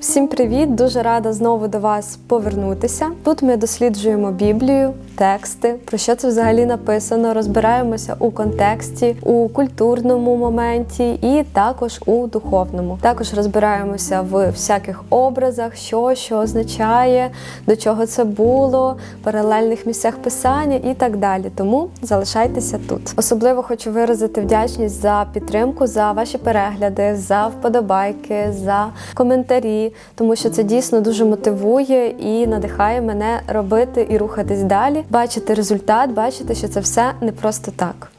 Всім привіт! Дуже рада знову до вас повернутися. Тут ми досліджуємо Біблію, тексти, про що це взагалі написано. Розбираємося у контексті, у культурному моменті і також у духовному. Також розбираємося в всяких образах, що що означає, до чого це було, паралельних місцях писання і так далі. Тому залишайтеся тут. Особливо хочу виразити вдячність за підтримку, за ваші перегляди, за вподобайки, за коментарі, тому що це дійсно дуже мотивує і надихає мене робити і рухатись далі, бачити результат, бачити, що це все не просто так.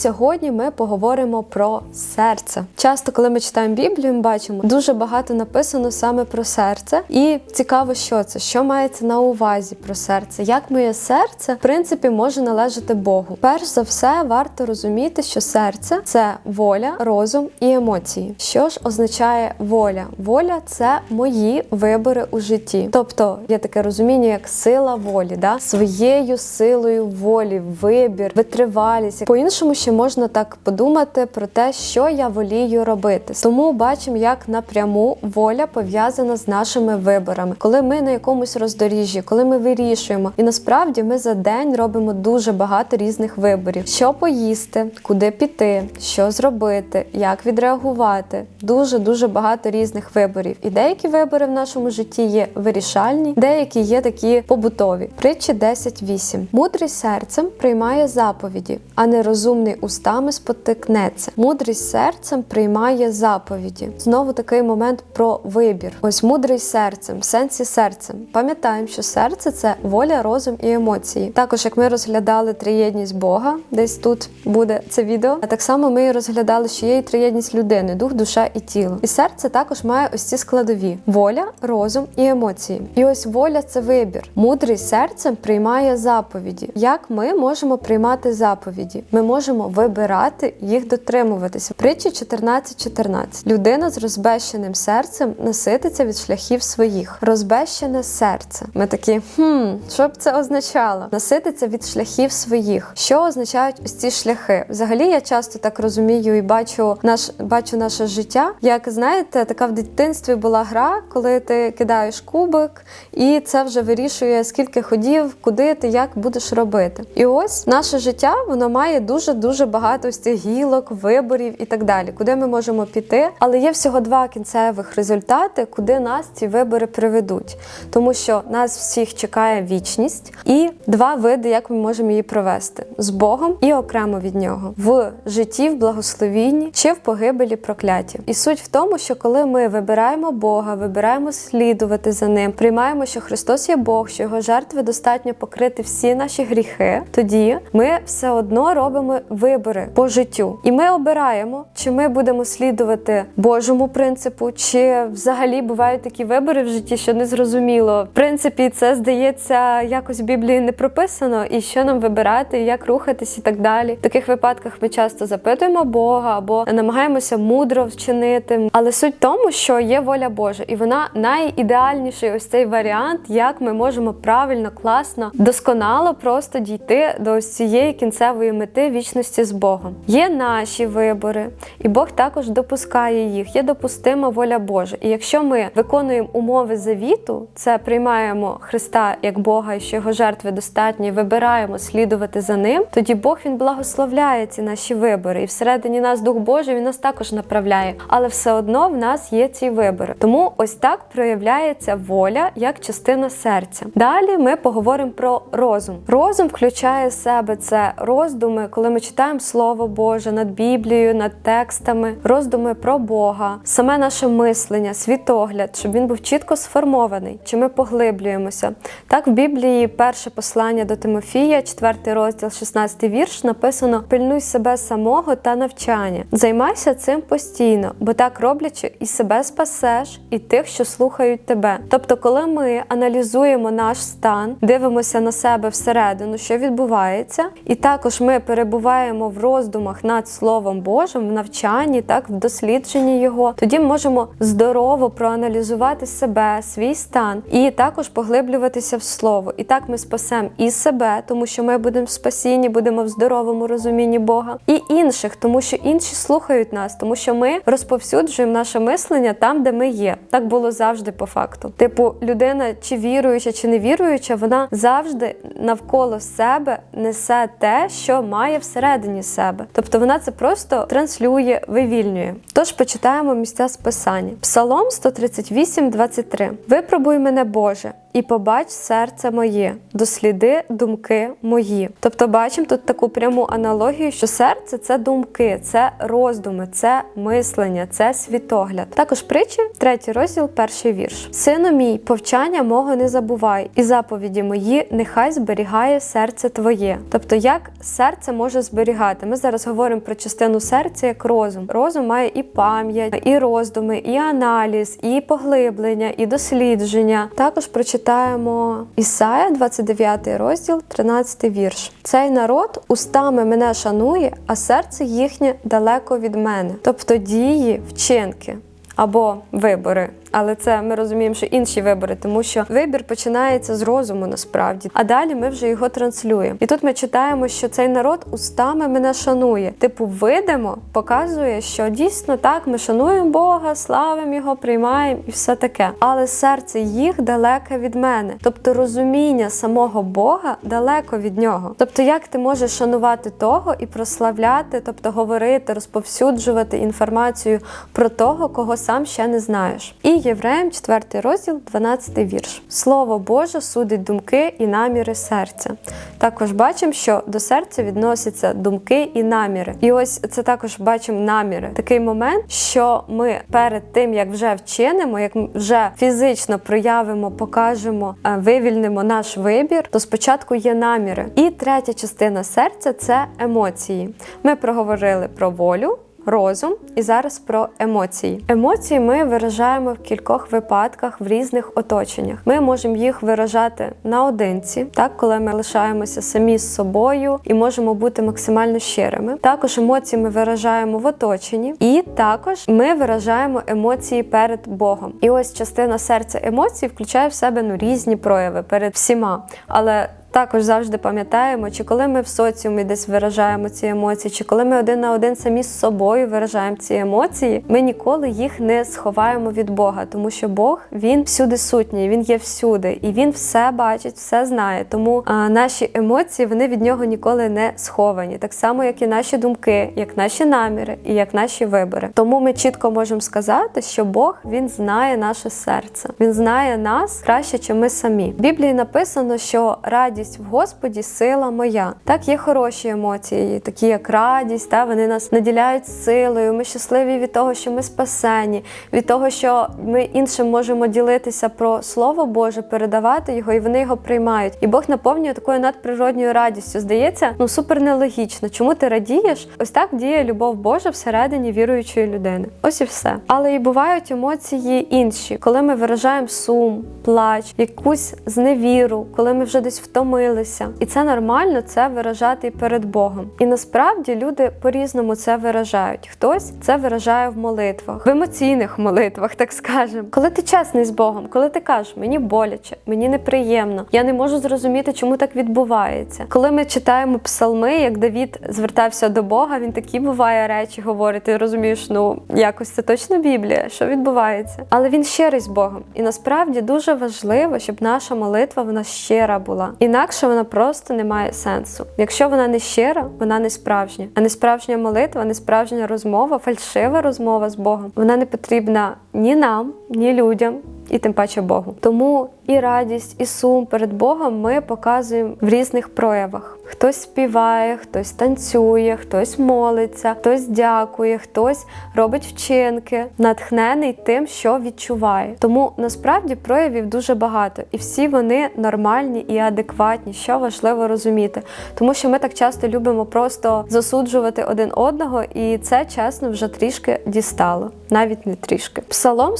Сьогодні ми поговоримо про серце. Часто, коли ми читаємо Біблію, ми бачимо дуже багато написано саме про серце, і цікаво, що це, що мається на увазі про серце, як моє серце в принципі може належати Богу. Перш за все, варто розуміти, що серце це воля, розум і емоції. Що ж означає воля? Воля це мої вибори у житті. Тобто є таке розуміння, як сила волі, да? своєю силою волі, вибір, витривалість. По іншому ще можна так подумати про те, що я волію робити. Тому бачимо, як напряму воля пов'язана з нашими виборами, коли ми на якомусь роздоріжжі, коли ми вирішуємо. І насправді ми за день робимо дуже багато різних виборів: що поїсти, куди піти, що зробити, як відреагувати. Дуже дуже багато різних виборів. І деякі вибори в нашому житті є вирішальні, деякі є такі побутові. Притчі 10.8. Мудрий серцем приймає заповіді, а нерозумний устами спотикнеться. Мудрість серцем приймає заповіді. Знову такий момент про вибір. Ось мудрий серцем, в сенсі серцем. Пам'ятаємо, що серце це воля, розум і емоції. Також, як ми розглядали триєдність Бога, десь тут буде це відео. А так само ми розглядали, що є і триєдність людини, дух, душа і тіло. І серце також має ось ці складові: воля, розум і емоції. І ось воля це вибір. Мудрий серцем приймає заповіді. Як ми можемо приймати заповіді? Ми можемо вибирати їх дотримуватися. Притчі 14.14. Людина з розбещеним серцем насититься від шляхів своїх. Розбещене серце. Ми такі, хм, що б це означало? Насититься від шляхів своїх. Що означають ось ці шляхи? Взагалі, я часто так розумію і бачу наш бачу наше життя. Як знаєте, така в дитинстві була гра, коли ти кидаєш кубик, і це вже вирішує, скільки ходів, куди ти як будеш робити. І ось наше життя воно має дуже дуже багато ось гілок, виборів і так далі, куди ми можемо піти. Але є всього два кінцевих результати, куди нас ці вибори приведуть, тому що нас всіх чекає вічність і два види, як ми можемо її провести з Богом і окремо від нього в житті, в благословінні чи в погибелі прокляті. І суть в тому, що коли ми вибираємо Бога, вибираємо слідувати за ним, приймаємо, що Христос є Бог, що його жертви достатньо покрити всі наші гріхи, тоді ми все одно робимо вибори по життю. І ми обираємо, чи ми будемо слідувати Божому принципу, чи взагалі бувають такі вибори в житті, що не зрозуміло. В принципі, це здається якось в Біблії не прописано, і що нам вибирати, як рухатись і так далі. В таких випадках ми часто запитуємо Бога або намагаємося мудро вчинити. Але суть в тому, що є воля Божа, і вона найідеальніший ось цей варіант, як ми можемо правильно, класно, досконало просто дійти до ось цієї кінцевої мети вічності з Богом. Є наші вибори, і Бог також допускає їх. Є допустима воля Божа. І якщо ми виконуємо умови завіту, це приймаємо Христа як Бога, і що його жертви достатні, вибираємо слідувати за ним, тоді Бог він благословляє ці наші вибори. І всередині нас Дух Божий він нас також направляє. Але все одно в нас є ці вибори. Тому ось так проявляється воля як частина серця. Далі ми поговоримо про розум. Розум включає в себе це роздуми, коли ми читаємо Слово Боже над Біблією, над текстами, роздуми про Бога, саме наше мислення, світогляд, щоб він був чітко сформований, чи ми поглиблюємося. Так в Біблії перше послання до Тимофія, 4 розділ, 16 вірш, написано: пильнуй себе самого та навчання. Займайся цим постійно, бо так роблячи, і себе спасеш, і тих, що слухають тебе. Тобто, коли ми аналізуємо наш стан, дивимося на себе всередину, що відбувається, і також ми перебуваємо в роздумах над Словом Божим, в навчанні, так в дослідженні його, тоді можемо здорово проаналізувати себе, свій стан і також поглиблюватися в слово. І так ми спасемо і себе, тому що ми будемо в спасінні, будемо в здоровому розумінні Бога, і інших, тому що інші слухають нас, тому що ми розповсюджуємо наше мислення там, де ми є. Так було завжди по факту. Типу, людина, чи віруюча, чи не віруюча, вона завжди навколо себе несе те, що має всередині себе. Тобто вона це просто транслює, вивільнює. Тож почитаємо місця з писання. Псалом 138, 23. Випробуй мене, Боже, і побач серце моє, досліди думки мої. Тобто, бачимо тут таку пряму аналогію, що серце це думки, це роздуми, це мислення, це світогляд. Також притчі, третій розділ, перший вірш. Сину мій, повчання мого не забувай, і заповіді мої нехай зберігає серце твоє. Тобто, як серце може зберігати? Ми зараз говоримо про частину серця як розум. Розум має і пам'ять, і роздуми, і аналіз, і поглиблення, і дослідження. Також прочитаємо Ісая, 29 розділ, 13 вірш. Цей народ устами мене шанує, а серце їхнє далеко від мене. Тобто дії, вчинки або вибори. Але це ми розуміємо, що інші вибори, тому що вибір починається з розуму насправді, а далі ми вже його транслюємо. І тут ми читаємо, що цей народ устами мене шанує. Типу, видимо, показує, що дійсно так ми шануємо Бога, славимо його, приймаємо і все таке. Але серце їх далеке від мене. Тобто розуміння самого Бога далеко від нього. Тобто, як ти можеш шанувати того і прославляти, тобто говорити, розповсюджувати інформацію про того, кого сам ще не знаєш. І Євреям, 4 розділ, 12 вірш. Слово Боже судить думки і наміри серця. Також бачимо, що до серця відносяться думки і наміри. І ось це також бачимо наміри. Такий момент, що ми перед тим, як вже вчинимо, як вже фізично проявимо, покажемо, е, вивільнимо наш вибір, то спочатку є наміри. І третя частина серця це емоції. Ми проговорили про волю розум і зараз про емоції. Емоції ми виражаємо в кількох випадках в різних оточеннях. Ми можемо їх виражати наодинці, так коли ми лишаємося самі з собою і можемо бути максимально щирими. Також емоції ми виражаємо в оточенні, і також ми виражаємо емоції перед Богом. І ось частина серця емоцій включає в себе ну різні прояви перед всіма. Але також завжди пам'ятаємо, чи коли ми в соціумі десь виражаємо ці емоції, чи коли ми один на один самі з собою виражаємо ці емоції, ми ніколи їх не сховаємо від Бога, тому що Бог він всюди сутній, він є всюди, і він все бачить, все знає. Тому а, наші емоції вони від нього ніколи не сховані, так само, як і наші думки, як наші наміри і як наші вибори. Тому ми чітко можемо сказати, що Бог він знає наше серце, він знає нас краще, ніж ми самі. В Біблії написано, що радість радість в Господі сила моя. Так є хороші емоції, такі як радість, та вони нас наділяють силою. Ми щасливі від того, що ми спасені, від того, що ми іншим можемо ділитися про Слово Боже, передавати його, і вони його приймають. І Бог наповнює такою надприродньою радістю. Здається, ну супер нелогічно. Чому ти радієш? Ось так діє любов Божа всередині віруючої людини. Ось і все. Але і бувають емоції інші, коли ми виражаємо сум, плач, якусь зневіру, коли ми вже десь втомилися втомилися, і це нормально це виражати і перед Богом. І насправді люди по-різному це виражають. Хтось це виражає в молитвах, в емоційних молитвах, так скажемо. Коли ти чесний з Богом, коли ти кажеш, мені боляче, мені неприємно, я не можу зрозуміти, чому так відбувається. Коли ми читаємо псалми, як Давід звертався до Бога, він такі буває речі говорить. Ти розумієш, ну якось це точно Біблія, що відбувається. Але він щирий з Богом. І насправді дуже важливо, щоб наша молитва вона щира була. Інакше інакше вона просто не має сенсу. Якщо вона не щира, вона не справжня. А не справжня молитва, не справжня розмова, фальшива розмова з Богом. Вона не потрібна ні нам, ні людям. І тим паче Богу. Тому і радість, і сум перед Богом ми показуємо в різних проявах. Хтось співає, хтось танцює, хтось молиться, хтось дякує, хтось робить вчинки, натхнений тим, що відчуває. Тому насправді проявів дуже багато, і всі вони нормальні і адекватні, що важливо розуміти. Тому що ми так часто любимо просто засуджувати один одного, і це чесно вже трішки дістало, навіть не трішки. Псалом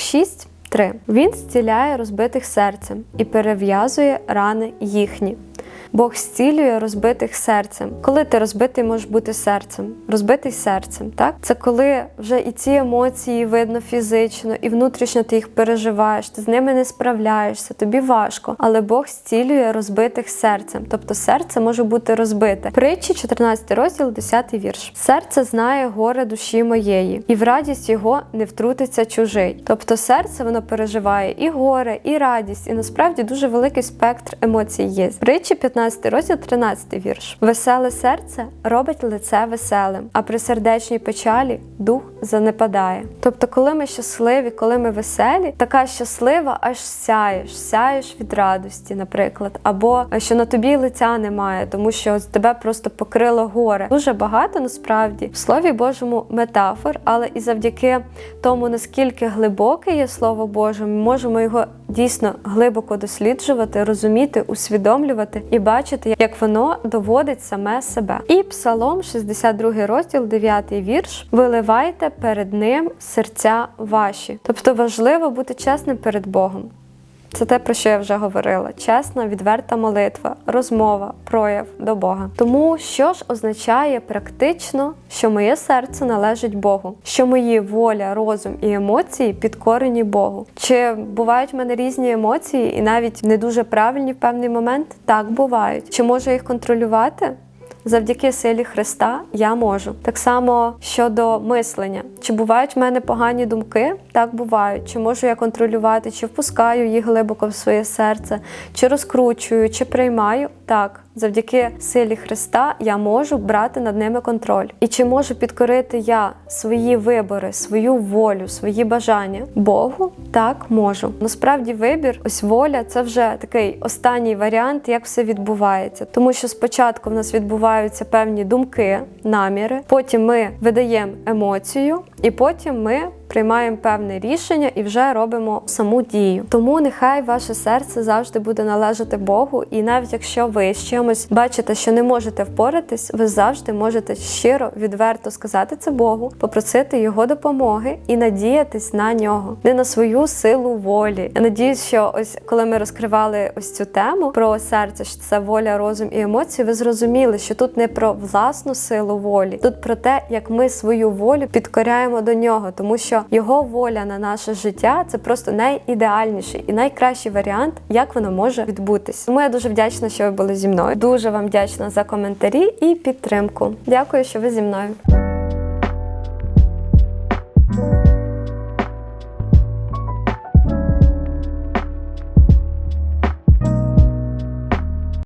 146 3. Він зціляє розбитих серцем і перев'язує рани їхні. Бог зцілює розбитих серцем. Коли ти розбитий можеш бути серцем, розбитий серцем, так це коли вже і ці емоції видно фізично, і внутрішньо ти їх переживаєш, ти з ними не справляєшся, тобі важко. Але Бог зцілює розбитих серцем, тобто серце може бути розбите. Притчі, 14 розділ, 10 вірш. Серце знає горе душі моєї, і в радість його не втрутиться чужий. Тобто серце воно переживає і горе, і радість, і насправді дуже великий спектр емоцій є. Притчі, 15 розділ, 13 вірш. Веселе серце робить лице веселим, а при сердечній печалі дух занепадає. Тобто, коли ми щасливі, коли ми веселі, така щаслива, аж сяєш, сяєш від радості, наприклад, або що на тобі лиця немає, тому що тебе просто покрило горе. Дуже багато насправді в слові Божому метафор, але і завдяки тому, наскільки глибоке є слово Боже, ми можемо його дійсно глибоко досліджувати, розуміти, усвідомлювати і бачити, як воно доводить саме себе. І Псалом, 62 розділ, 9 вірш: виливайте перед ним серця ваші. Тобто важливо бути чесним перед Богом. Це те, про що я вже говорила: чесна, відверта молитва, розмова, прояв до Бога. Тому що ж означає практично, що моє серце належить Богу, що мої воля, розум і емоції підкорені Богу. Чи бувають в мене різні емоції і навіть не дуже правильні в певний момент? Так бувають. Чи можу їх контролювати? Завдяки силі Христа я можу. Так само щодо мислення. Чи бувають в мене погані думки? Так бувають. Чи можу я контролювати, чи впускаю їх глибоко в своє серце, чи розкручую, чи приймаю? Так. Завдяки силі Христа я можу брати над ними контроль. І чи можу підкорити я свої вибори, свою волю, свої бажання Богу? Так можу. Насправді вибір, ось воля це вже такий останній варіант, як все відбувається. Тому що спочатку в нас відбуваються певні думки, наміри, потім ми видаємо емоцію, і потім ми приймаємо певне рішення і вже робимо саму дію. Тому нехай ваше серце завжди буде належати Богу, і навіть якщо ви з чимось бачите, що не можете впоратись, ви завжди можете щиро, відверто сказати це Богу, попросити його допомоги і надіятись на нього, не на свою силу волі. Я надіюсь, що ось коли ми розкривали ось цю тему про серце, що це воля, розум і емоції, ви зрозуміли, що тут не про власну силу волі, тут про те, як ми свою волю підкоряємо до нього, тому його воля на наше життя це просто найідеальніший і найкращий варіант, як воно може відбутись. Тому я дуже вдячна, що ви були зі мною. Дуже вам вдячна за коментарі і підтримку. Дякую, що ви зі мною.